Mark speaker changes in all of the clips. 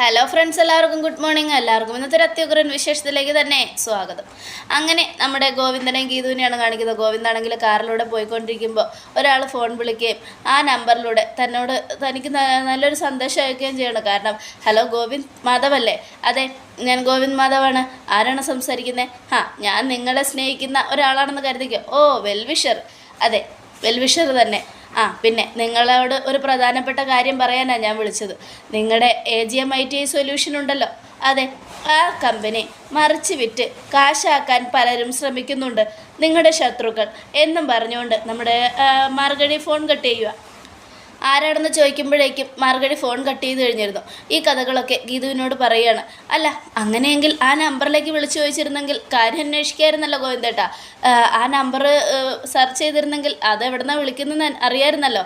Speaker 1: Hello friends എല്ലാവർക്കും good morning എല്ലാവർക്കും ഇന്നത്തെ ഒരു അത്യുഗ്രൻ വിശേഷത്തിലേക്ക് തന്നെ സ്വാഗതം. അങ്ങനെ നമ്മുടെ ഗോവിന്ദനെയും ഗീതുവിനെയാണ് കാണിക്കുന്നത്. ഗോവിന്ദാണെങ്കിൽ കാറിലൂടെ പോയിക്കൊണ്ടിരിക്കുമ്പോൾ ഒരാൾ ഫോൺ വിളിക്കുകയും ആ നമ്പറിലൂടെ തന്നോട് തനിക്ക് നല്ലൊരു സന്ദേശം അയക്കുകയും ചെയ്യണം. കാരണം ഹലോ ഗോവിന്ദ് മാധവല്ലേ? അതെ ഞാൻ ഗോവിന്ദ് മാധവാണ്. ആരാണ് സംസാരിക്കുന്നത് ആ ഞാൻ നിങ്ങളെ സ്നേഹിക്കുന്ന ഒരാളാണെന്ന് കരുതിക്കോ. ഓ വെൽവിഷർ. അതെ വെൽവിഷർ തന്നെ. ആ പിന്നെ നിങ്ങളോട് ഒരു പ്രധാനപ്പെട്ട കാര്യം പറയാനാണ് ഞാൻ വിളിച്ചത്. നിങ്ങളുടെ A G M I T I solution ഉണ്ടല്ലോ. അതെ ആ കമ്പനി മറിച്ച് വിറ്റ് കാശാക്കാൻ പലരും ശ്രമിക്കുന്നുണ്ട്. നിങ്ങളുടെ ശത്രുക്കൾ എന്നും പറഞ്ഞുകൊണ്ട് നമ്മുടെ മാർഗഴി ഫോൺ കട്ട് ചെയ്യുക ആരാണെന്ന് ചോദിക്കുമ്പോഴേക്കും മാർഗഴി ഫോൺ കട്ട് ചെയ്ത് കഴിഞ്ഞിരുന്നു. ഈ കഥകളൊക്കെ ഗീതുവിനോട് പറയുകയാണ്. അല്ല അങ്ങനെയെങ്കിൽ ആ നമ്പറിലേക്ക് വിളിച്ചു ചോദിച്ചിരുന്നെങ്കിൽ കാര്യം അന്വേഷിക്കായിരുന്നല്ലോ ഗോവിന്ദേട്ടാ. ആ, നമ്പർ സെർച്ച് ചെയ്തിരുന്നെങ്കിൽ അത് എവിടെന്നാ വിളിക്കുന്നതെന്ന് അറിയായിരുന്നല്ലോ.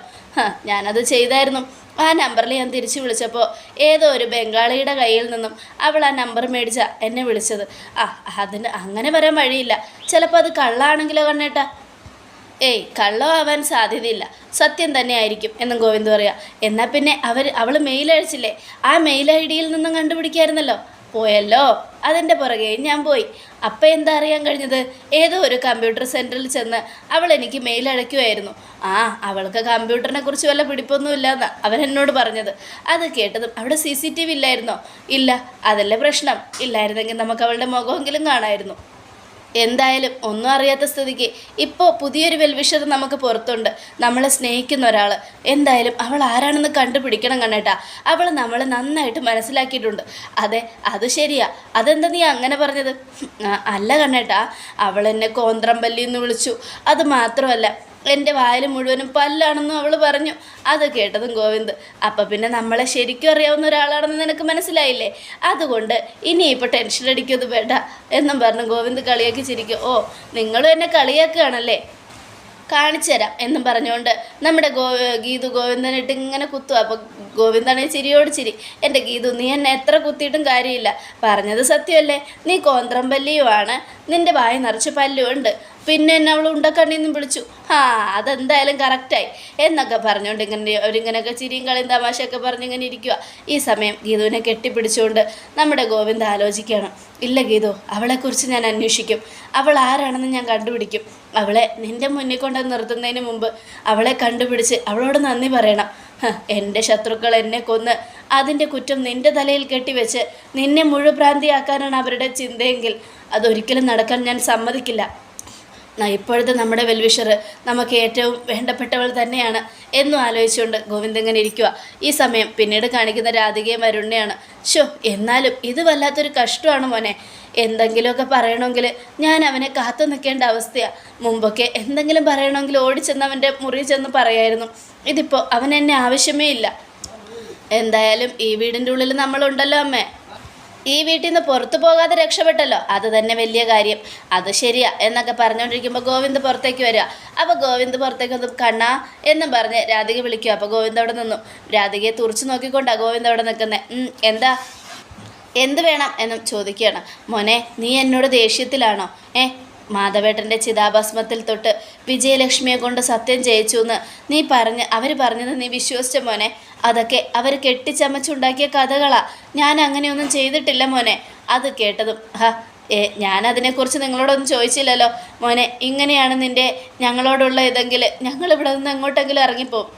Speaker 1: ഞാനത് ചെയ്തായിരുന്നു. ആ നമ്പറിൽ ഞാൻ തിരിച്ചു വിളിച്ചപ്പോൾ ഏതോ ഒരു ബംഗാളിയുടെ കയ്യിൽ നിന്നും അവൾ ആ നമ്പർ മേടിച്ച എന്നെ വിളിച്ചത്. ആ അതിന് അങ്ങനെ വരാൻ വഴിയില്ല. ചിലപ്പോൾ അത് കള്ളാണെങ്കിലോ കണ്ണേട്ടാ. ഏയ് കള്ളമാവാൻ സാധ്യതയില്ല. സത്യം തന്നെ ആയിരിക്കും എന്നും ഗോവിന്ദ് പറയാ. എന്നാൽ പിന്നെ അവർ അവൾ മെയിൽ അയച്ചില്ലേ? ആ മെയിൽ ഐ ഡിയിൽ നിന്നും കണ്ടുപിടിക്കായിരുന്നല്ലോ. പോയല്ലോ. അതിന്റെ പുറകെ ഞാൻ പോയി. അപ്പം എന്താ അറിയാൻ കഴിഞ്ഞത്? ഏതോ ഒരു കമ്പ്യൂട്ടർ സെന്ററിൽ ചെന്ന് അവൾ എനിക്ക് മെയിൽ അയക്കുമായിരുന്നു ആ അവൾക്ക് കമ്പ്യൂട്ടറിനെ കുറിച്ച് വല്ല പിടിപ്പൊന്നുമില്ല എന്നാ അവൻ എന്നോട് പറഞ്ഞത്. അത് കേട്ടതും അവിടെ സി സി ടി വി ഇല്ലായിരുന്നോ? ഇല്ല അതല്ലേ പ്രശ്നം. ഇല്ലായിരുന്നെങ്കിൽ നമുക്ക് അവളുടെ മുഖമെങ്കിലും കാണാമായിരുന്നു എന്തായാലും ഒന്നും അറിയാത്ത സ്ഥിതിക്ക് ഇപ്പോൾ പുതിയൊരു വെൽവിഷർ നമുക്ക് പുറത്തുണ്ട്. നമ്മളെ സ്നേഹിക്കുന്ന ഒരാൾ എന്തായാലും അവൾ ആരാണെന്ന് കണ്ടുപിടിക്കണം കണ്ണേട്ടാ. അവൾ നമ്മളെ നന്നായിട്ട് മനസ്സിലാക്കിയിട്ടുണ്ട്. അതെ അത് ശരിയാ. അതെന്താ നീ അങ്ങനെ പറഞ്ഞത്? അല്ല കണ്ണേട്ടാ. അവൾ എന്നെ കോന്ത്രമ്പല്ലി എന്ന് വിളിച്ചു. അത് മാത്രമല്ല എന്റെ വായിൽ മുഴുവനും പല്ലാണെന്നും അവൾ പറഞ്ഞു. അത് കേട്ടതും ഗോവിന്ദ് അപ്പം പിന്നെ നമ്മളെ ശരിക്കും അറിയാവുന്ന ഒരാളാണെന്ന് നിനക്ക് മനസ്സിലായില്ലേ? അതുകൊണ്ട് ഇനി ഇപ്പോൾ ടെൻഷൻ അടിക്കൊന്നും വേണ്ട എന്നും പറഞ്ഞു ഗോവിന്ദ് കളിയാക്കി ചിരിക്കും. ഓ നിങ്ങളും എന്നെ കളിയാക്കുകയാണല്ലേ? കാണിച്ചുതരാം എന്നും പറഞ്ഞുകൊണ്ട് നമ്മുടെ ഗോ ഗീതു ഗോവിന്ദനിട്ട് ഇങ്ങനെ കുത്തുക അപ്പോൾ ഗോവിന്ദാണെങ്കിൽ ചിരിയോട് ചിരി എന്റെ ഗീതു നീ എന്നെ എത്ര കുത്തിയിട്ടും കാര്യമില്ല. പറഞ്ഞത് സത്യമല്ലേ? നീ കോന്ത്രം പല്ലിയുമാണ് നിന്റെ വായി നിറച്ച് പല്ലുമുണ്ട് പിന്നെ എന്നെ അവൾ ഉണ്ടക്കണ്ണിന്നും വിളിച്ചു. ആ അതെന്തായാലും കറക്റ്റായി. എന്നൊക്കെ പറഞ്ഞുകൊണ്ട് ഇങ്ങനെ അവരിങ്ങനെയൊക്കെ ചിരിയും കളിയും തമാശയൊക്കെ പറഞ്ഞിങ്ങനെ ഇരിക്കുക ഈ സമയം ഗീതുവിനെ കെട്ടിപ്പിടിച്ചുകൊണ്ട് നമ്മുടെ ഗോവിന്ദ് ആലോചിക്കുകയാണ് ഇല്ല ഗീതു അവളെക്കുറിച്ച് ഞാൻ അന്വേഷിക്കും. അവൾ ആരാണെന്ന് ഞാൻ കണ്ടുപിടിക്കും. അവളെ നിന്റെ മുന്നിൽ കൊണ്ട് നിർത്തുന്നതിന് മുമ്പ് അവളെ കണ്ടുപിടിച്ച് അവളോട് നന്ദി പറയണം. എന്റെ ശത്രുക്കൾ എന്നെ കൊന്ന് അതിന്റെ കുറ്റം നിന്റെ തലയിൽ കെട്ടിവെച്ച് നിന്നെ മുഴുഭ്രാന്തിയാക്കാനാണ് അവരുടെ ചിന്തയെങ്കിൽ അതൊരിക്കലും നടക്കാൻ ഞാൻ സമ്മതിക്കില്ല. ഇപ്പോഴത്തെ നമ്മുടെ വെൽവിഷർ നമുക്ക് ഏറ്റവും വേണ്ടപ്പെട്ടവൾ തന്നെയാണ് എന്നും ആലോചിച്ചുകൊണ്ട് ഗോവിന്ദങ്ങനെ ഇരിക്കുക ഈ സമയം പിന്നീട് കാണിക്കുന്ന രാധികയും വരുണ്ണയാണ് ഷോ എന്നാലും ഇത് വല്ലാത്തൊരു കഷ്ടമാണ് മോനെ. എന്തെങ്കിലുമൊക്കെ പറയണമെങ്കിൽ ഞാൻ അവനെ കാത്തു നിൽക്കേണ്ട അവസ്ഥയാണ് മുമ്പൊക്കെ എന്തെങ്കിലും പറയണമെങ്കിൽ ഓടിച്ചെന്ന് അവന്റെ മുറി ചെന്ന് പറയായിരുന്നു. ഇതിപ്പോൾ അവൻ എന്നെ ആവശ്യമേ ഇല്ല. എന്തായാലും ഈ വീടിന്റെ ഉള്ളിൽ നമ്മളുണ്ടല്ലോ അമ്മേ. ഈ വീട്ടിൽ നിന്ന് പുറത്തു പോകാതെ രക്ഷപ്പെട്ടല്ലോ. അത് തന്നെ വലിയ കാര്യം. അത് ശരിയാ എന്നൊക്കെ പറഞ്ഞുകൊണ്ടിരിക്കുമ്പോൾ ഗോവിന്ദ് പുറത്തേക്ക് വരിക അപ്പോൾ ഗോവിന്ദ് പുറത്തേക്ക് ഒന്ന് കണ്ണാ എന്നും പറഞ്ഞ് രാധിക വിളിക്കുക അപ്പോൾ ഗോവിന്ദ് അവിടെ നിന്നു. രാധികയെ തുറച്ചു നോക്കിക്കൊണ്ടാണ് ഗോവിന്ദ് അവിടെ നിൽക്കുന്നത് എന്താ? എന്ത് വേണം എന്നും ചോദിക്കുകയാണ്. മോനെ നീ എന്നോട് ദേഷ്യത്തിലാണോ? ഏ മാധവേട്ടന്റെ ചിതാഭസ്മത്തിൽ തൊട്ട് വിജയലക്ഷ്മിയെ കൊണ്ട് സത്യം ജയിച്ചു എന്ന് നീ പറഞ്ഞ് അവർ പറഞ്ഞത് നീ വിശ്വസിച്ച മോനെ. അതൊക്കെ അവർ കെട്ടിച്ചമച്ചുണ്ടാക്കിയ കഥകളാ. ഞാൻ അങ്ങനെയൊന്നും ചെയ്തിട്ടില്ല മോനെ. അത് കേട്ടതും ഹ ഞാനതിനെക്കുറിച്ച് നിങ്ങളോടൊന്നും ചോദിച്ചില്ലല്ലോ. മോനെ ഇങ്ങനെയാണ് നിന്റെ ഞങ്ങളോടുള്ള ഇതെങ്കിൽ ഞങ്ങളിവിടെ നിന്ന് എങ്ങോട്ടെങ്കിലും ഇറങ്ങിപ്പോവും.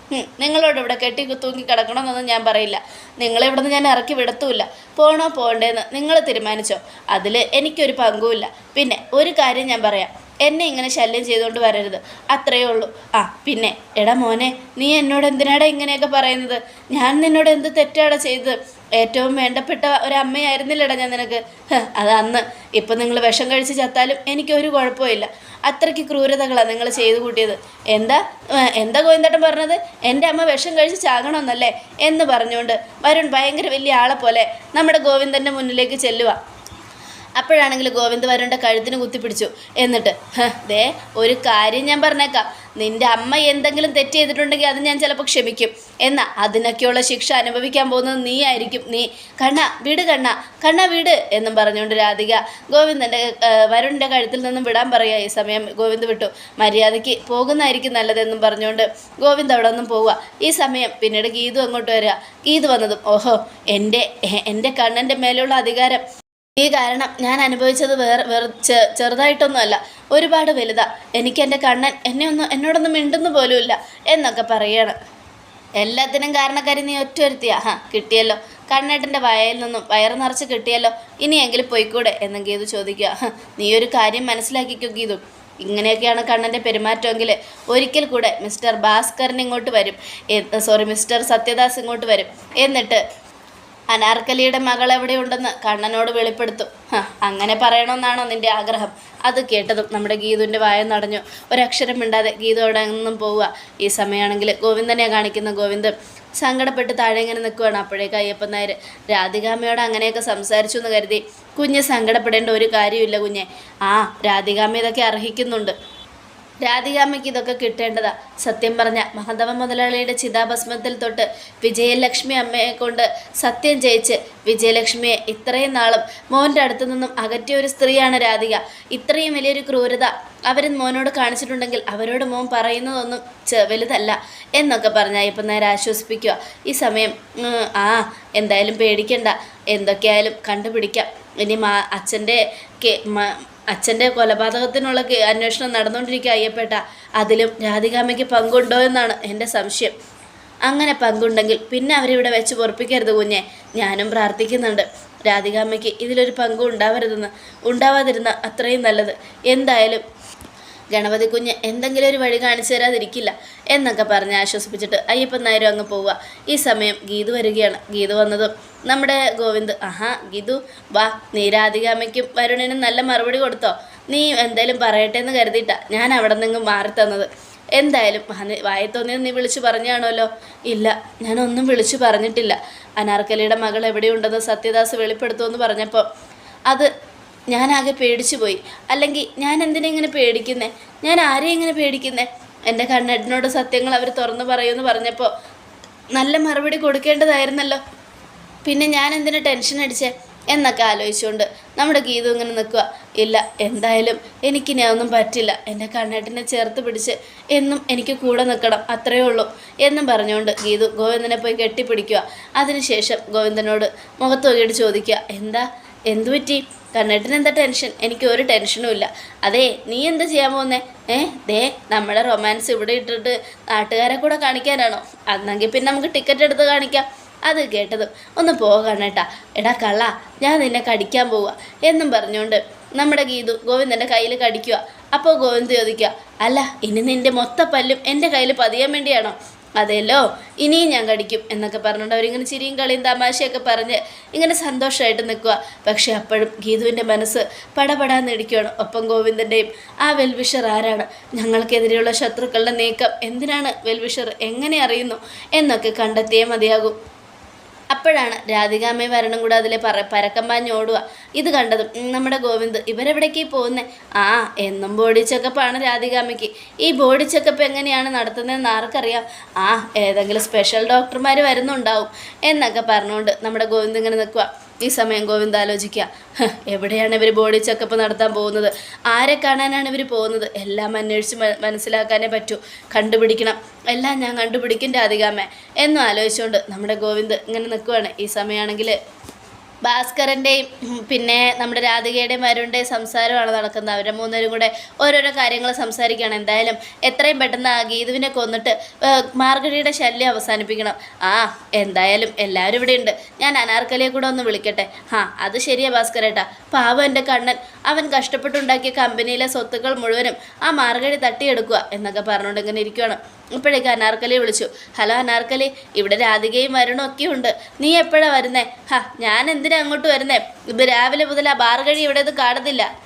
Speaker 1: നിങ്ങളോട് ഇവിടെ കെട്ടി തൂങ്ങി കിടക്കണമെന്നൊന്നും ഞാൻ പറയില്ല. നിങ്ങളിവിടെ നിന്ന് ഞാൻ ഇറക്കി വിടത്തുമില്ല പോണോ പോകണ്ടേന്ന് നിങ്ങൾ തീരുമാനിച്ചോ. അതിൽ എനിക്കൊരു പങ്കുമില്ല. പിന്നെ ഒരു കാര്യം ഞാൻ പറയാം. എന്നെ ഇങ്ങനെ ശല്യം ചെയ്തുകൊണ്ട് വരരുത്. അത്രയേ ഉള്ളൂ. ആ പിന്നെ എടാ മോനെ നീ എന്നോട് എന്തിനാടാ ഇങ്ങനെയൊക്കെ പറയുന്നത്? ഞാൻ നിന്നോട് എന്ത് തെറ്റാടാ ചെയ്തത്? ഏറ്റവും വേണ്ടപ്പെട്ട ഒരു അമ്മയായിരുന്നില്ലടാ ഞാൻ നിനക്ക്. അത് അന്ന്. ഇപ്പം നിങ്ങൾ വിഷം കഴിച്ച് ചത്താലും എനിക്കൊരു കുഴപ്പമില്ല അത്രയ്ക്ക് ക്രൂരതകളാണ് നിങ്ങൾ ചെയ്തു കൂട്ടിയത്. എന്താ എന്താ ഗോവിന്ദേട്ടൻ പറഞ്ഞത്? എന്റെ അമ്മ വിഷം കഴിച്ച് ചാകണമെന്നല്ലേ? എന്ന് പറഞ്ഞുകൊണ്ട് വരുൺ ഭയങ്കര വലിയ ആളെ പോലെ നമ്മുടെ ഗോവിന്ദന്റെ മുന്നിലേക്ക് ചെല്ലുക അപ്പോഴാണെങ്കിൽ ഗോവിന്ദ് വരുണിന്റെ കഴുത്തിന് കുത്തിപ്പിടിച്ചു. എന്നിട്ട് "ഹ്, ദേ ഒരു കാര്യം ഞാൻ പറഞ്ഞേക്കാം. നിന്റെ അമ്മ എന്തെങ്കിലും തെറ്റ് ചെയ്തിട്ടുണ്ടെങ്കിൽ അത് ഞാൻ ചിലപ്പോൾ ക്ഷമിക്കും. എന്നാ അതിനൊക്കെയുള്ള ശിക്ഷ അനുഭവിക്കാൻ പോകുന്നത് നീ ആയിരിക്കും. നീ കണ്ണ വിട് കണ്ണ കണ്ണ വീട് എന്നും പറഞ്ഞുകൊണ്ട് രാധിക ഗോവിന്ദന്റെ വരുണിന്റെ കഴുത്തിൽ നിന്നും വിടാൻ പറയുക ഈ സമയം ഗോവിന്ദ് വിട്ടു. മര്യാദയ്ക്ക് പോകുന്നതായിരിക്കും നല്ലതെന്നും പറഞ്ഞുകൊണ്ട് ഗോവിന്ദ് അവിടെ നിന്നും പോവുക. ഈ സമയം പിന്നീട് ഗീതു അങ്ങോട്ട് വരിക. ഗീതു വന്നതും ഓഹോ എന്റെ എന്റെ കണ്ണന്റെ മേലുള്ള അധികാരം. ഈ കാരണം ഞാൻ അനുഭവിച്ചത് വേറെ വെറു ചെറുതായിട്ടൊന്നുമല്ല. ഒരുപാട് വലുതാ. എനിക്ക് എന്റെ കണ്ണൻ എന്നെ ഒന്നും എന്നോടൊന്നും മിണ്ടുന്നു പോലുമില്ല എന്നൊക്കെ പറയാണ്. എല്ലാത്തിനും കാരണക്കാരി നീ ഒറ്റ ഒരുത്തിയാ ഹാ കിട്ടിയല്ലോ. കണ്ണേട്ടന്റെ വയയിൽ നിന്നും വയറ് നിറച്ച് കിട്ടിയല്ലോ. ഇനിയെങ്കിലും പോയിക്കൂടെ എന്നെങ്കിൽ ഗീതു ചോദിക്കുക. "ഹ, നീ ഒരു കാര്യം മനസ്സിലാക്കിക്കോ ഗീതു. ഇങ്ങനെയൊക്കെയാണ് കണ്ണന്റെ പെരുമാറ്റമെങ്കിൽ ഒരിക്കൽ കൂടെ മിസ്റ്റർ ഭാസ്കറിന് ഇങ്ങോട്ട് വരും. സോറി മിസ്റ്റർ സത്യദാസ് ഇങ്ങോട്ട് വരും. എന്നിട്ട് അനാർക്കലിയുടെ മകൾ എവിടെയുണ്ടെന്ന് കണ്ണനോട് വെളിപ്പെടുത്തും. അങ്ങനെ പറയണമെന്നാണോ നിന്റെ ആഗ്രഹം? അത് കേട്ടതും നമ്മുടെ ഗീതുവിന്റെ വായ നടഞ്ഞു ഒരക്ഷരം മിണ്ടാതെ ഗീതു അവിടെ നിന്നും പോവുക. ഈ സമയമാണെങ്കിൽ ഗോവിന്ദനെ കാണിക്കുന്ന ഗോവിന്ദൻ. സങ്കടപ്പെട്ട് താഴെ ഇങ്ങനെ നിൽക്കുകയാണ് അപ്പോഴേക്ക് അയ്യപ്പൻ നായർ രാധികാമ്മയോട് അങ്ങനെയൊക്കെ സംസാരിച്ചു എന്ന് കരുതി. കുഞ്ഞ് സങ്കടപ്പെടേണ്ട ഒരു കാര്യമില്ല കുഞ്ഞെ. ആ രാധികാമ്മ ഇതൊക്കെ അർഹിക്കുന്നുണ്ട്. രാധികാമ്മയ്ക്ക് ഇതൊക്കെ കിട്ടേണ്ടതാ. സത്യം പറഞ്ഞ മഹാദവ മുതലാളിയുടെ ചിതാഭസ്മത്തിൽ തൊട്ട് വിജയലക്ഷ്മി അമ്മയെ കൊണ്ട് സത്യം ജയിച്ച് വിജയലക്ഷ്മിയെ ഇത്രയും നാളും മോന്റെ അടുത്തു നിന്നും അകറ്റിയ ഒരു സ്ത്രീയാണ് രാധിക. ഇത്രയും വലിയൊരു ക്രൂരത അവർ മോനോട് കാണിച്ചിട്ടുണ്ടെങ്കിൽ അവരോട് മോൻ പറയുന്നതൊന്നും വലുതല്ല എന്നൊക്കെ പറഞ്ഞ ഇപ്പം നേരെ ആശ്വസിപ്പിക്കുക ഈ സമയം ആ എന്തായാലും പേടിക്കണ്ട. എന്തൊക്കെയായാലും കണ്ടുപിടിക്കാം. ഇനി മാ അച്ഛന്റെ അച്ഛന്റെ കൊലപാതകത്തിനുള്ള അന്വേഷണം നടന്നുകൊണ്ടിരിക്കുക അയ്യപ്പേട്ട. അതിലും രാധികാമ്മയ്ക്ക് പങ്കുണ്ടോ എന്നാണ് എന്റെ സംശയം. അങ്ങനെ പങ്കുണ്ടെങ്കിൽ പിന്നെ അവരിവിടെ വെച്ച് പൊറപ്പിക്കരുത് കുഞ്ഞെ. ഞാനും പ്രാർത്ഥിക്കുന്നുണ്ട്. രാധികാമ്മയ്ക്ക് ഇതിലൊരു പങ്കും ഉണ്ടാവരുതെന്ന്. ഉണ്ടാവാതിരുന്ന അത്രയും നല്ലത്. എന്തായാലും ഗണപതി കുഞ്ഞ് എന്തെങ്കിലും ഒരു വഴി കാണിച്ചു തരാതിരിക്കില്ല എന്നൊക്കെ പറഞ്ഞ് ആശ്വസിപ്പിച്ചിട്ട് അയ്യപ്പൻ നായരും അങ്ങ് പോവുക. ഈ സമയം ഗീതു വരികയാണ്. ഗീതു വന്നതും നമ്മുടെ ഗോവിന്ദ് ആഹാ ഗീതു വാ നീ രാധികാമ്മയ്ക്കും വരുണിനും നല്ല മറുപടി കൊടുത്തോ. നീ എന്തായാലും പറയട്ടെ എന്ന് കരുതിയിട്ടാ ഞാൻ അവിടെ നിന്നും മാറി തന്നത്. എന്തായാലും വായി തോന്നിയത് നീ വിളിച്ചു പറഞ്ഞാണല്ലോ. ഇല്ല ഞാനൊന്നും വിളിച്ചു പറഞ്ഞിട്ടില്ല. അനാർക്കലിയുടെ മകൾ എവിടെയുണ്ടെന്ന് സത്യദാസ് വെളിപ്പെടുത്തുമെന്ന് പറഞ്ഞപ്പോൾ അത് ഞാനാകെ പേടിച്ചു പോയി അല്ലെങ്കിൽ ഞാൻ എന്തിനാ ഇങ്ങനെ പേടിക്കുന്നേ? ഞാൻ ആരെയും ഇങ്ങനെ പേടിക്കുന്നേ? എന്റെ കണ്ണേട്ടനോട് സത്യങ്ങൾ അവർ തുറന്നു പറയുമെന്ന് പറഞ്ഞപ്പോൾ നല്ല മറുപടി കൊടുക്കേണ്ടതായിരുന്നല്ലോ. പിന്നെ ഞാൻ എന്തിനു ടെൻഷൻ അടിച്ചേ? എന്നൊക്കെ ആലോചിച്ചുകൊണ്ട് നമ്മുടെ ഗീതു ഇങ്ങനെ നിൽക്കുക. ഇല്ല എന്തായാലും എനിക്കിനി അതൊന്നും പറ്റില്ല. എന്റെ കണ്ണേട്ടിനെ ചേർത്ത് പിടിച്ച് എന്നും എനിക്ക് കൂടെ നിൽക്കണം. അത്രയേ ഉള്ളൂ എന്നും പറഞ്ഞുകൊണ്ട് ഗീതു ഗോവിന്ദനെ പോയി കെട്ടിപ്പിടിക്കുക. അതിനുശേഷം ഗോവിന്ദനോട് മുഖത്ത് ചോദിക്കുക എന്താ എന്തു പറ്റി? കണ്ണേട്ടിന് എന്താ ടെൻഷൻ? എനിക്ക് ഒരു ടെൻഷനും ഇല്ല. അതെ നീ എന്താ ചെയ്യാൻ പോകുന്നേ ഏ? ദേ നമ്മുടെ റൊമാൻസ് ഇവിടെ ഇട്ടിട്ട് നാട്ടുകാരെ കൂടെ കാണിക്കാനാണോ? അന്നെങ്കിൽ പിന്നെ നമുക്ക് ടിക്കറ്റ് എടുത്ത് കാണിക്കാം. അത് കേട്ടതും ഒന്ന് പോകണേട്ടാ എടാ കള്ള ഞാൻ നിന്നെ കടിക്കാൻ പോവുക എന്നും പറഞ്ഞുകൊണ്ട് നമ്മുടെ ഗീതു ഗോവിന്ദന്റെ കയ്യിൽ കടിക്കുക അപ്പോൾ ഗോവിന്ദ് ചോദിക്കുക അല്ല ഇനി നിന്റെ മൊത്ത പല്ലും എന്റെ കയ്യിൽ പതിയാൻ വേണ്ടിയാണോ? അതെല്ലോ ഇനിയും ഞാൻ കടിക്കും എന്നൊക്കെ പറഞ്ഞുകൊണ്ട് അവരിങ്ങനെ ചിരിയും കളിയും തമാശയൊക്കെ പറഞ്ഞ് ഇങ്ങനെ സന്തോഷമായിട്ട് നിൽക്കുക. പക്ഷേ അപ്പോഴും ഗീതുവിന്റെ മനസ്സ് പടപടാന്ന് ഇടിക്കുകയാണ് ഒപ്പം ഗോവിന്ദന്റെയും ആ വെൽവിഷർ ആരാണ്? ഞങ്ങൾക്കെതിരെയുള്ള ശത്രുക്കളുടെ നീക്കം എന്തിനാണ് വെൽവിഷർ എങ്ങനെ അറിയുന്നു? എന്നൊക്കെ കണ്ടെത്തിയേ മതിയാകും. അപ്പോഴാണ് രാധികാമ്മയും വരണം കൂടെ അതിലെ പറ പരക്കം പാഞ്ഞ് ഓടുക. ഇത് കണ്ടതും നമ്മുടെ ഗോവിന്ദ് ഇവരെവിടേക്ക് പോകുന്നത് ആ എന്നും ബോഡി ചെക്കപ്പാണ് രാധികാമ്മയ്ക്ക്. ഈ ബോഡി ചെക്കപ്പ് എങ്ങനെയാണ് നടത്തുന്നതെന്ന് ആർക്കറിയാം? ആ ഏതെങ്കിലും സ്പെഷ്യൽ ഡോക്ടർമാർ വരുന്നുണ്ടാവും. എന്നൊക്കെ പറഞ്ഞുകൊണ്ട് നമ്മുടെ ഗോവിന്ദ് ഇങ്ങനെ നിൽക്കുക ഈ സമയം ഗോവിന്ദ് ആലോചിക്കുക. എവിടെയാണ് ഇവർ ബോഡി ചെക്കപ്പ് നടത്താൻ പോകുന്നത്? ആരെ കാണാനാണ് ഇവർ പോകുന്നത്? എല്ലാം അന്വേഷിച്ച് മനസ്സിലാക്കാനേ പറ്റൂ. കണ്ടുപിടിക്കണം. എല്ലാം ഞാൻ കണ്ടുപിടിക്കും രാധികാമ്മ. എന്നും ആലോചിച്ചുകൊണ്ട് നമ്മുടെ ഗോവിന്ദ് ഇങ്ങനെ നിൽക്കുകയാണ് ഈ സമയമാണെങ്കിൽ ഭാസ്കരന്റെയും പിന്നെ നമ്മുടെ രാധികയുടെയും വരുണിന്റെയും സംസാരമാണ് നടക്കുന്നത്. അവരുടെ മൂന്നുപേരും കൂടെ ഓരോരോ കാര്യങ്ങൾ സംസാരിക്കുകയാണ്. എന്തായാലും എത്രയും പെട്ടെന്ന് ആ ഗീതുവിനെ കൊന്നിട്ട് മാർഗഴിയുടെ ശല്യം അവസാനിപ്പിക്കണം. ആ എന്തായാലും എല്ലാവരും ഇവിടെ ഉണ്ട് ഞാൻ അനാർക്കലിയെ കൂടെ ഒന്ന് വിളിക്കട്ടെ. ആ അത് ശരിയാ ഭാസ്കരേട്ടാ. പാവം എന്റെ കണ്ണൻ. അവൻ കഷ്ടപ്പെട്ടുണ്ടാക്കിയ കമ്പനിയിലെ സ്വത്തുക്കൾ മുഴുവനും ആ മാർഗഴി തട്ടിയെടുക്കുക എന്നൊക്കെ പറഞ്ഞുകൊണ്ട് ഇങ്ങനെ ഇരിക്കുകയാണ് ഇപ്പോഴേക്ക് അനാർക്കലി വിളിച്ചു. ഹലോ അനാർക്കലി ഇവിടെ രാധികയും വരുണും ഒക്കെ ഉണ്ട്. നീ എപ്പോഴാണ് വരുന്നേ? ഹാ ഞാൻ എന്തിനാ അങ്ങോട്ട് വരുന്നേ? ഇത് രാവിലെ മുതൽ ആ ബാർഗഴി ഇവിടെ ഇത് കാണുന്നില്ല.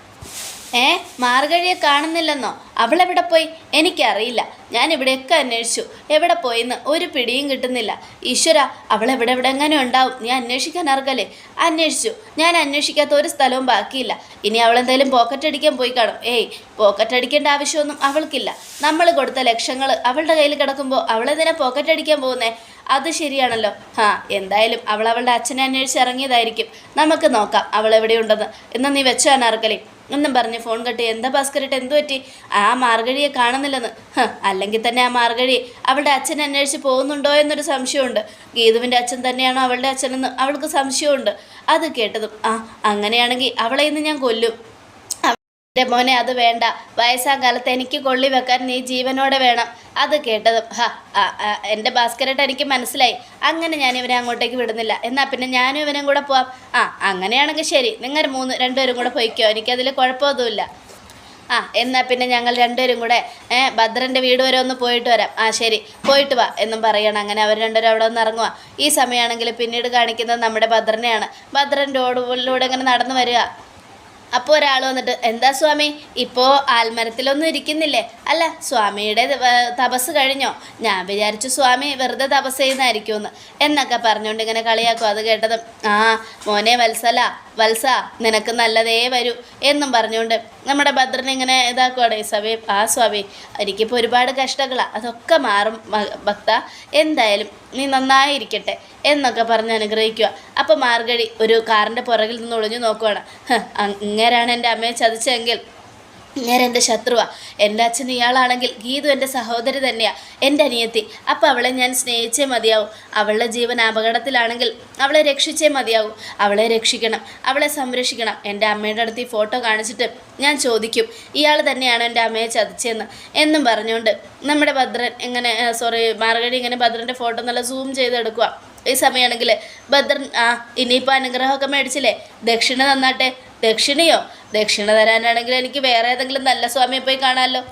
Speaker 1: ഏ മാർഗഴിയെ കാണുന്നില്ലെന്നോ? അവളെവിടെ പോയി? എനിക്കറിയില്ല. ഞാൻ ഇവിടെയൊക്കെ അന്വേഷിച്ചു. എവിടെ പോയെന്ന് ഒരു പിടിയും കിട്ടുന്നില്ല. ഈശ്വര അവളെവിടെ എവിടെ എങ്ങനെ ഉണ്ടാവും? നീ അന്വേഷിക്കാൻ അറികല്ലേ അന്വേഷിച്ചു. ഞാൻ അന്വേഷിക്കാത്ത ഒരു സ്ഥലവും ബാക്കിയില്ല. ഇനി അവളെന്തായാലും പോക്കറ്റ് അടിക്കാൻ പോയി കാണും. ഏയ് പോക്കറ്റ് അടിക്കേണ്ട ആവശ്യമൊന്നും അവൾക്കില്ല. നമ്മൾ കൊടുത്ത ലക്ഷങ്ങൾ അവളുടെ കയ്യിൽ കിടക്കുമ്പോൾ അവളെന്തിനാ പോക്കറ്റ് അടിക്കാൻ പോകുന്നേ? അത് ശരിയാണല്ലോ. ആ എന്തായാലും അവൾ അവളുടെ അച്ഛനെ അന്വേഷിച്ച് ഇറങ്ങിയതായിരിക്കും. നമുക്ക് നോക്കാം അവൾ എവിടെയുണ്ടെന്ന് എന്ന് നീ വെച്ചോ അനാർക്കലി എന്നും പറഞ്ഞ് ഫോൺ കട്ട് എന്താ ഭാസ്കരട്ട് എന്തു പറ്റി? ആ മാർഗഴിയെ കാണുന്നില്ലെന്ന്. അല്ലെങ്കിൽ തന്നെ ആ മാർഗഴി അവളുടെ അച്ഛൻ അന്വേഷിച്ച് പോകുന്നുണ്ടോ എന്നൊരു സംശയമുണ്ട്. ഗീതുവിന്റെ അച്ഛൻ തന്നെയാണോ അവളുടെ അച്ഛനെന്ന് അവൾക്ക് സംശയമുണ്ട്. അത് കേട്ടതും ആ അങ്ങനെയാണെങ്കിൽ അവളെ ഇന്ന് ഞാൻ കൊല്ലും. എന്റെ മോനെ അത് വേണ്ട. വയസ്സാം കാലത്ത് എനിക്ക് കൊള്ളി വെക്കാൻ നീ ജീവനോടെ വേണം. അത് കേട്ടതും ഹാ എന്റെ ഭാസ്കരട്ട് എനിക്ക് മനസ്സിലായി. അങ്ങനെ ഞാൻ ഇവനെ അങ്ങോട്ടേക്ക് വിടുന്നില്ല. എന്നാൽ പിന്നെ ഞാനും ഇവനും കൂടെ പോവാം. ആ അങ്ങനെയാണെങ്കിൽ ശരി. നിങ്ങൾ മൂന്ന് രണ്ടുപേരും കൂടെ പോയിക്കോ. എനിക്കതിൽ കുഴപ്പമൊന്നുമില്ല. ആ എന്നാൽ പിന്നെ ഞങ്ങൾ രണ്ടുപേരും കൂടെ ഭദ്രന്റെ വീട് വരെ ഒന്ന് പോയിട്ട് വരാം. ആ ശരി. പോയിട്ട് വാ എന്നും പറയണം. അങ്ങനെ അവർ രണ്ടുപേരും അവിടെ ഒന്ന് ഇറങ്ങുക ഈ സമയമാണെങ്കിൽ പിന്നീട് കാണിക്കുന്നത് നമ്മുടെ ഭദ്രനെയാണ്. ഭദ്രൻ റോഡിലൂടെ ഇങ്ങനെ നടന്നു വരിക. അപ്പോൾ ഒരാൾ വന്നിട്ട് എന്താ സ്വാമി? ഇപ്പോൾ ആൽമരത്തിലൊന്നും ഇരിക്കുന്നില്ലേ? അല്ല സ്വാമിയുടെ തപസ് കഴിഞ്ഞോ? ഞാൻ വിചാരിച്ചു സ്വാമി വെറുതെ തപസ് ചെയ്യുന്നതായിരിക്കുമെന്ന്. എന്നൊക്കെ പറഞ്ഞുകൊണ്ട് ഇങ്ങനെ കളിയാക്കും. അത് കേട്ടതും ആ മോനെ വത്സല വത്സ നിനക്ക് നല്ലതേ വരൂ. എന്നും പറഞ്ഞുകൊണ്ട് നമ്മുടെ ഭദ്രനെ ഇങ്ങനെ ഈ സ്വാമി ആ സ്വാമി എനിക്കിപ്പോൾ ഒരുപാട് കഷ്ടങ്ങളാണ് അതൊക്കെ മാറും ഭക്ത. എന്തായാലും നീ നന്നായിരിക്കട്ടെ. എന്നൊക്കെ പറഞ്ഞ് അനുഗ്രഹിക്കുക. അപ്പോൾ മാർഗഴി ഒരു കാറിന്റെ പുറകിൽ നിന്ന് ഒളിഞ്ഞു നോക്കുവാണ്. ഇങ്ങനെയാണ് എന്റെ അമ്മയെ ചതിച്ചെങ്കിൽ ഇങ്ങനെ എന്റെ ശത്രുവാ. എന്റെ അച്ഛൻ ഇയാളാണെങ്കിൽ ഗീതു എന്റെ സഹോദരി തന്നെയാണ് എന്റെ അനിയത്തി. അപ്പം അവളെ ഞാൻ സ്നേഹിച്ചേ മതിയാവും. അവളുടെ ജീവൻ അപകടത്തിലാണെങ്കിൽ അവളെ രക്ഷിച്ചേ മതിയാവും. അവളെ രക്ഷിക്കണം അവളെ സംരക്ഷിക്കണം. എന്റെ അമ്മയുടെ അടുത്ത് ഈ ഫോട്ടോ കാണിച്ചിട്ട് ഞാൻ ചോദിക്കും ഇയാൾ തന്നെയാണ് എന്റെ അമ്മയെ ചതിച്ചതെന്ന്? എന്നും പറഞ്ഞുകൊണ്ട് നമ്മുടെ ഭദ്രൻ ഇങ്ങനെ സോറി മാർഗടി ഇങ്ങനെ ഭദ്രന്റെ ഫോട്ടോ നല്ല സൂം ചെയ്തെടുക്കുക ഈ സമയമാണെങ്കിൽ ഭദ്രൻ ആ ഇനിയിപ്പോൾ അനുഗ്രഹമൊക്കെ മേടിച്ചില്ലേ? ദക്ഷിണ തന്നാട്ടെ. ദക്ഷിണയോ? ദക്ഷിണ തരാനാണെങ്കിൽ എനിക്ക് വേറെ ഏതെങ്കിലും നല്ല സ്വാമിയെ പോയി കാണാമല്ലോ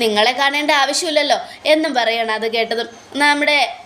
Speaker 1: നിങ്ങളെ കാണേണ്ട ആവശ്യമില്ലല്ലോ. എന്നും പറയണം അത് കേട്ടതും. നമ്മുടെ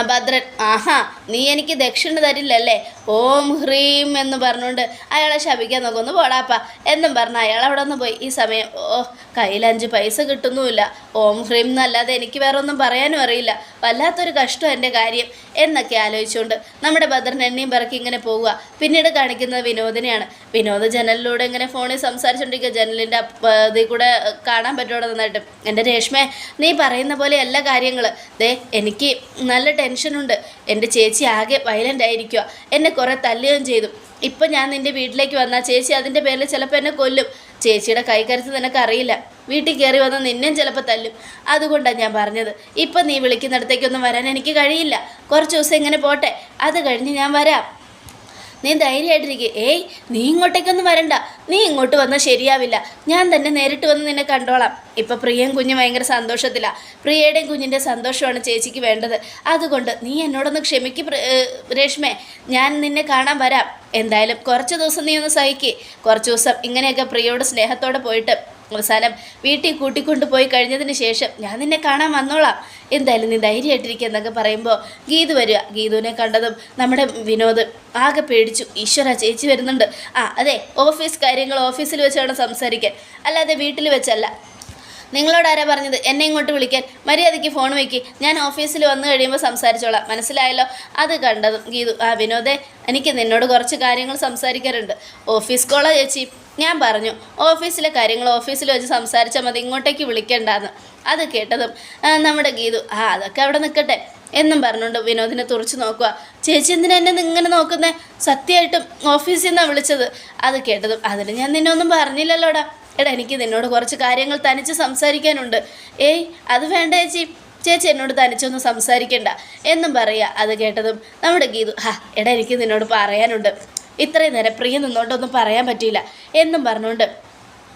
Speaker 1: ഭദ്രൻ ആഹാ നീ എനിക്ക് ദക്ഷിണ തരില്ലല്ലേ? ഓം ഹ്രീം എന്ന് പറഞ്ഞുകൊണ്ട് അയാളെ ശപിക്കാൻ നോക്കൊന്ന് പോടാപ്പ എന്നും പറഞ്ഞ് അയാൾ അവിടെ നിന്ന് പോയി. ഈ സമയം ഓ കയ്യിൽ അഞ്ച് പൈസ കിട്ടുന്നുമില്ല. ഓം ഹ്രീം എന്നല്ലാതെ എനിക്ക് വേറെ ഒന്നും പറയാനും അറിയില്ല. വല്ലാത്തൊരു കഷ്ടം എന്റെ കാര്യം എന്നൊക്കെ ആലോചിച്ചുകൊണ്ട് നമ്മുടെ ഭദ്രൻ എണ്ണയും പറക്കി ഇങ്ങനെ പോവുക. പിന്നീട് കാണിക്കുന്നത് വിനോദിനെയാണ്. വിനോദ് ജനലിലൂടെ ഇങ്ങനെ ഫോണിൽ സംസാരിച്ചുകൊണ്ടിരിക്കുക ജനലിന്റെ ഇതിൽ കൂടെ കാണാൻ പറ്റുമോ നന്നായിട്ട്. എന്റെ രേഷ്മേ നീ പറയുന്ന പോലെ എല്ലാ കാര്യങ്ങളും. ദേ എനിക്ക് നല്ല ടെൻഷനുണ്ട് എന്റെ ചേച്ചി ആകെ വയലന്റ് ആയിരിക്കുക. എന്നെ കുറേ തല്ലുകയും ചെയ്തു. ഇപ്പം ഞാൻ നിന്റെ വീട്ടിലേക്ക് വന്നാൽ ചേച്ചി അതിന്റെ പേരിൽ ചിലപ്പോൾ എന്നെ കൊല്ലും. ചേച്ചിയുടെ കൈകരച്ച് നിനക്ക് അറിയില്ല. വീട്ടിൽ കയറി വന്നാൽ നിന്നെയും ചിലപ്പോൾ തല്ലും. അതുകൊണ്ടാണ് ഞാൻ പറഞ്ഞത്. ഇപ്പം നീ വിളിക്കുന്നിടത്തേക്കൊന്നും വരാൻ എനിക്ക് കഴിയില്ല. കുറച്ച് ദിവസം ഇങ്ങനെ പോട്ടെ. അത് കഴിഞ്ഞ് ഞാൻ വരാം. നീ ധൈര്യമായിട്ടിരിക്കുക ഏയ് നീ ഇങ്ങോട്ടേക്കൊന്നും വരണ്ട. നീ ഇങ്ങോട്ട് വന്നാൽ ശരിയാവില്ല. ഞാൻ തന്നെ നേരിട്ട് വന്ന് നിന്നെ കണ്ടോളാം. ഇപ്പം പ്രിയയും കുഞ്ഞും ഭയങ്കര സന്തോഷത്തിലാണ് പ്രിയയുടെയും കുഞ്ഞിന്റെ സന്തോഷമാണ് ചേച്ചിക്ക് വേണ്ടത്. അതുകൊണ്ട് നീ എന്നോടൊന്ന് ക്ഷമിക്ക് രേഷ്മേ. ഞാൻ നിന്നെ കാണാൻ വരാം. എന്തായാലും കുറച്ച് ദിവസം നീ ഒന്ന് സഹിക്കേ. കുറച്ച് ദിവസം ഇങ്ങനെയൊക്കെ പ്രിയയോട് സ്നേഹത്തോടെ പോയിട്ട് അവസാനം വീട്ടിൽ കൂട്ടിക്കൊണ്ടുപോയി കഴിഞ്ഞതിന് ശേഷം ഞാൻ നിന്നെ കാണാൻ വന്നോളാം. എന്തായാലും നീ ധൈര്യമായിട്ടിരിക്കുക എന്നൊക്കെ പറയുമ്പോൾ ഗീതു വരിക. ഗീതുവിനെ കണ്ടതും നമ്മുടെ വിനോദ് ആകെ പേടിച്ചു. ഈശ്വര ചേച്ചി വരുന്നുണ്ട്. ആ അതെ ഓഫീസ് കാര്യങ്ങൾ ഓഫീസിൽ വെച്ചാണ് സംസാരിക്കാൻ. അല്ലാതെ വീട്ടിൽ വെച്ചല്ല. നിങ്ങളോട് ആരാ പറഞ്ഞത്? എന്നെ ഇങ്ങോട്ട് വിളിക്കാൻ. മര്യാദയ്ക്ക് ഫോൺ വയ്ക്ക് ഞാൻ ഓഫീസിൽ വന്നു കഴിയുമ്പോൾ സംസാരിച്ചോളാം. മനസ്സിലായല്ലോ? അത് കണ്ടതും ഗീതു. ആ വിനോദേ എനിക്ക് നിന്നോട് കുറച്ച് കാര്യങ്ങൾ സംസാരിക്കാറുണ്ട് ഓഫീസ് കോളാ ചേച്ചി. ഞാൻ പറഞ്ഞു ഓഫീസിലെ കാര്യങ്ങൾ ഓഫീസിൽ വെച്ച് സംസാരിച്ചാൽ മതി ഇങ്ങോട്ടേക്ക് വിളിക്കണ്ടെന്ന്. അത് കേട്ടതും നമ്മുടെ ഗീതു ആ അതൊക്കെ അവിടെ നിൽക്കട്ടെ എന്നും പറഞ്ഞുകൊണ്ട് വിനോദിനെ തുറച്ചു നോക്കുക. ചേച്ചി എന്തിനാ എന്നെ ഇങ്ങനെ നോക്കുന്നേ? സത്യമായിട്ടും ഓഫീസിൽ നിന്നാണ് വിളിച്ചത്. അത് കേട്ടതും അതിന് ഞാൻ നിന്നെ ഒന്നും പറഞ്ഞില്ലല്ലോടാ. എടാ എനിക്ക് നിന്നോട് കുറച്ച് കാര്യങ്ങൾ തനിച്ച് സംസാരിക്കാനുണ്ട്. ഏയ് അത് വേണ്ട ചേച്ചി. ചേച്ചി എന്നോട് തനിച്ചൊന്നും സംസാരിക്കണ്ട എന്നും പറയുക. അത് കേട്ടതും നമ്മുടെ ഗീതു ഹാ എടാ എനിക്ക് നിന്നോട് പറയാനുണ്ട്. ഇത്രയും നേരം പ്രിയ നിന്നോണ്ടൊന്നും പറയാൻ പറ്റിയില്ല. എന്നും പറഞ്ഞുകൊണ്ട്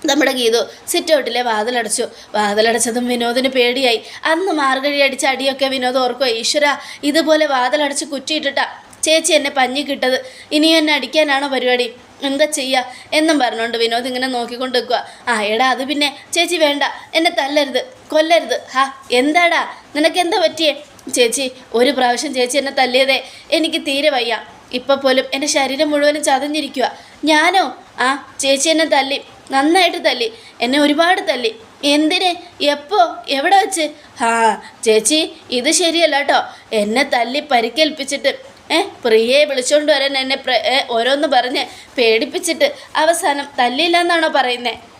Speaker 1: നമ്മുടെ ഗീതു സിറ്റൗട്ടിലെ വാതിലടച്ചു. വാതിലടച്ചതും വിനോദിന് പേടിയായി. അന്ന് മാർഗഴി അടിച്ച അടിയൊക്കെ വിനോദ് ഓർക്കുക ഈശ്വര ഇതുപോലെ വാതിലടച്ച് കുറ്റിയിട്ടിട്ടാ ചേച്ചി എന്നെ പഞ്ഞി കിട്ടത്. ഇനി എന്നെ അടിക്കാനാണോ പരിപാടി? എന്താ ചെയ്യുക എന്നും പറഞ്ഞുകൊണ്ട് വിനോദ് ഇങ്ങനെ നോക്കിക്കൊണ്ട് നിൽക്കുക ആ എടാ അത് പിന്നെ ചേച്ചി വേണ്ട. എന്നെ തല്ലരുത് കൊല്ലരുത്. ഹാ എന്താടാ? നിനക്ക് എന്താ പറ്റിയേ? ചേച്ചി ഒരു പ്രാവശ്യം ചേച്ചി എന്നെ തല്ലിയതേ. എനിക്ക് തീരെ വയ്യ. ഇപ്പം പോലും എന്റെ ശരീരം മുഴുവനും ചതഞ്ഞിരിക്കുക ഞാനോ? ആ ചേച്ചി എന്നെ തല്ലി. നന്നായിട്ട് തല്ലി. എന്നെ ഒരുപാട് തല്ലി. എന്തിന്? എപ്പോ? എവിടെ വെച്ച്? ആ ചേച്ചി ഇത് ശരിയല്ല കേട്ടോ. എന്നെ തല്ലി പരിക്കേൽപ്പിച്ചിട്ട് ഏ പ്രിയയെ വിളിച്ചോണ്ട് വരാൻ എന്നെ പ്ര- ഓരോന്ന് പറഞ്ഞ് പേടിപ്പിച്ചിട്ട് അവസാനം തല്ലിയില്ല എന്നാണോ പറയുന്നത്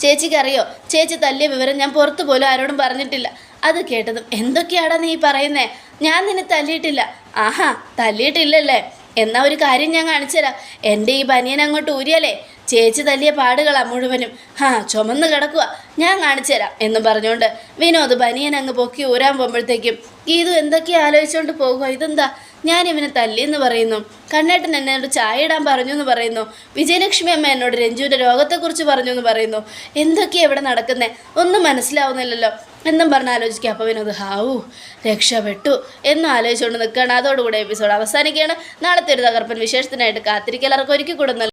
Speaker 1: ചേച്ചിക്കറിയോ? ചേച്ചി തല്ലിയ വിവരം ഞാൻ പുറത്തു പോലും ആരോടും പറഞ്ഞിട്ടില്ല. അത് കേട്ടതും എന്തൊക്കെയാടാ നീ പറയുന്നേ? ഞാൻ നിന്നെ തല്ലിയിട്ടില്ല. ആഹാ തല്ലിയിട്ടില്ലല്ലേ? എന്നാ ഒരു കാര്യം ഞാൻ കാണിച്ചുതരാം. എന്റെ ഈ ബനിയൻ അങ്ങോട്ട് ഊരിയല്ലേ ചേച്ചി തല്ലിയ പാടുകളാ മുഴുവനും. ഹാ ചുമന്ന് കിടക്കുക ഞാൻ കാണിച്ചുതരാം എന്ന് പറഞ്ഞുകൊണ്ട് വിനോദ് ബനിയൻ അങ്ങ് പൊക്കി ഊരാൻ പോകുമ്പോഴത്തേക്കും ഗീതു എന്തൊക്കെയാ ആലോചിച്ചുകൊണ്ട് പോകുക ഇതെന്താ? ഞാൻ ഇവനെ തല്ലിയെന്ന് പറയുന്നു. കണ്ണേട്ടൻ എന്നോട് ചായ ഇടാൻ പറഞ്ഞു എന്ന് പറയുന്നു. വിജയലക്ഷ്മി അമ്മ എന്നോട് രഞ്ജുവിന്റെ രോഗത്തെക്കുറിച്ച് പറഞ്ഞു എന്ന് പറയുന്നു. എന്തൊക്കെയാണ് ഇവിടെ നടക്കുന്നത് ഒന്നും മനസ്സിലാവുന്നില്ലല്ലോ. എന്നും പറഞ്ഞ് ആലോചിക്കുക. അപ്പോൾ വിനോദ് ഹാവു രക്ഷപ്പെട്ടു എന്നും ആലോചിച്ചുകൊണ്ട് നിൽക്കുകയാണ്. അതോടുകൂടി എപ്പിസോഡ് അവസാനിക്കുകയാണ്. നാളത്തെ ഒരു തകർപ്പൻ വിശേഷത്തിനായിട്ട് കാത്തിരിക്കലർക്ക് ഒരുക്കി